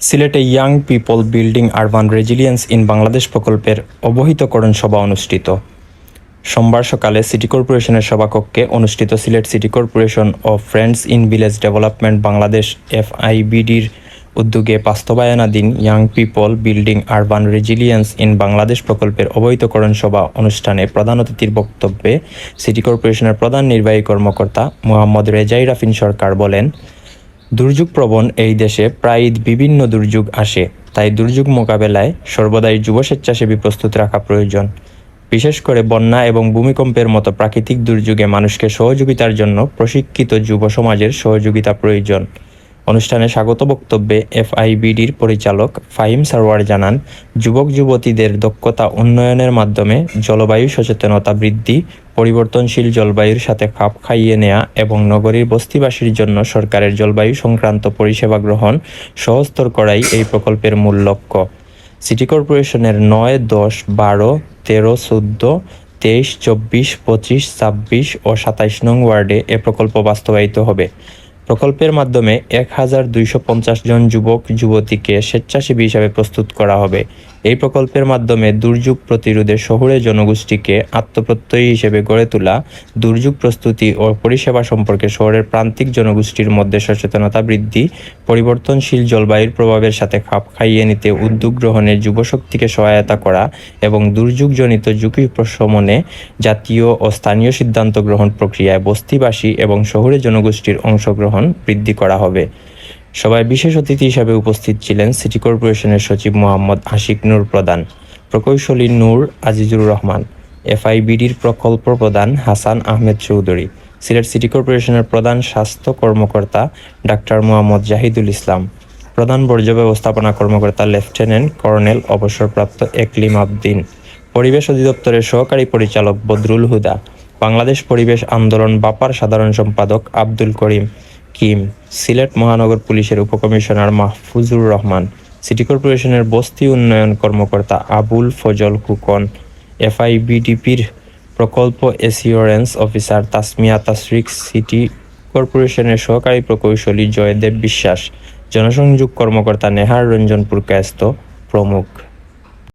সিলেটে young people building urban resilience in Bangladesh প্রকল্পের অবহিতকরণ সভা অনুষ্ঠিত। সোমবার সকালে সিটি কর্পোরেশনের সভাকক্ষে অনুষ্ঠিত Sylhet city corporation O friends in village development Bangladesh এফআইবিডির উদ্যোগে বাস্তবায়নাধীন young people building urban resilience in Bangladesh প্রকল্পের অবহিতকরণ সভা অনুষ্ঠানে প্রধান অতিথির বক্তব্যে সিটি কর্পোরেশনের প্রধান নির্বাহী কর্মকর্তা মোহাম্মদ রেজাই রাফিন সরকার বলেন দুর্যোগ প্রবণ এই দেশে প্রায় বিভিন্ন দুর্যোগ আসে, তাই দুর্যোগ মোকাবেলায় সর্বদাই যুব স্বেচ্ছাসেবী প্রস্তুত রাখা প্রয়োজন। বিশেষ করে বন্যা এবং ভূমিকম্পের মতো প্রাকৃতিক দুর্যোগে মানুষকে সহযোগিতার জন্য প্রশিক্ষিত যুব সমাজের সহযোগিতা প্রয়োজন। অনুষ্ঠানে স্বাগত বক্তব্যে এফআইবিডির পরিচালক ফাহিম সারওয়ার জানান যুবক যুবতীদের দক্ষতা উন্নয়নের মাধ্যমে জলবায়ু সচেতনতা বৃদ্ধি পরিবর্তনশীল জলবায়ুর সাথে খাপ খাইয়ে নেয়া এবং নগরীর বস্তিবাসীর জন্য সরকারের জলবায়ু সংক্রান্ত পরিষেবা গ্রহণ সহজতর করাই এই প্রকল্পের মূল লক্ষ্য। সিটি কর্পোরেশনের নয়, দশ, বারো, তেরো, চোদ্দ, তেইশ, চব্বিশ, পঁচিশ, ছাব্বিশ ও সাতাইশ নং ওয়ার্ডে এ প্রকল্প বাস্তবায়িত হবে। প্রকল্পের মাধ্যমে এক হাজার দুইশো পঞ্চাশ জন যুবক, যুবতীকে স্বেচ্ছাসেবী হিসাবে প্রস্তুত করা হবে। এই প্রকল্পের মাধ্যমে দুর্যোগ প্রতিরোধে শহুরে জনগোষ্ঠীকে আত্মপ্রত্যয়ী হিসেবে গড়ে তোলা, দুর্যোগ প্রস্তুতি ও পরিষেবা সম্পর্কে শহরের প্রান্তিক জনগোষ্ঠীর মধ্যে সচেতনতা বৃদ্ধি, পরিবর্তনশীল জলবায়ুর প্রভাবের সাথে খাপ খাইয়ে নিতে উদ্যোগ গ্রহণে যুবশক্তিকে সহায়তা করা এবং দুর্যোগজনিত ঝুঁকি প্রশমনে জাতীয় ও স্থানীয় সিদ্ধান্ত গ্রহণ প্রক্রিয়ায় বস্তিবাসী এবং শহুরে জনগোষ্ঠীর অংশগ্রহণ বৃদ্ধি করা হবে। সভায় বিশেষ অতিথি হিসাবে উপস্থিত ছিলেন সিটি কর্পোরেশনের সচিব মোহাম্মদ আশিক নূর প্রধান, প্রকৌশলী নূর আজিজুর রহমান, এফআইবিডির প্রকল্প প্রধান হাসান আহমেদ চৌধুরী, সিলেট সিটি কর্পোরেশনের প্রধান স্বাস্থ্য কর্মকর্তা ডাক্তার মোহাম্মদ জাহিদুল ইসলাম, প্রধান বর্জ্য ব্যবস্থাপনা কর্মকর্তা লেফটেন্যান্ট কর্নেল অবসরপ্রাপ্ত একলিম আবদিন, পরিবেশ অধিদপ্তরের সহকারী পরিচালক বদরুল হুদা, বাংলাদেশ পরিবেশ আন্দোলন বাপার সাধারণ সম্পাদক আব্দুল করিম কিম সিলেট মহানগর পুলিশের উপকমিশনার মাহফুজুর রহমান, সিটি কর্পোরেশনের বস্তি উন্নয়ন কর্মকর্তা আবুল ফজল কুকন, এফআইবিডিপির প্রকল্প assurance officer Tasmia Tasrik, city কর্পোরেশনের সহকারী প্রকৌশলী জয়দেব বিশ্বাস, জনসংযোগ কর্মকর্তা নেহার রঞ্জন পুরকায়স্ত প্রমুখ।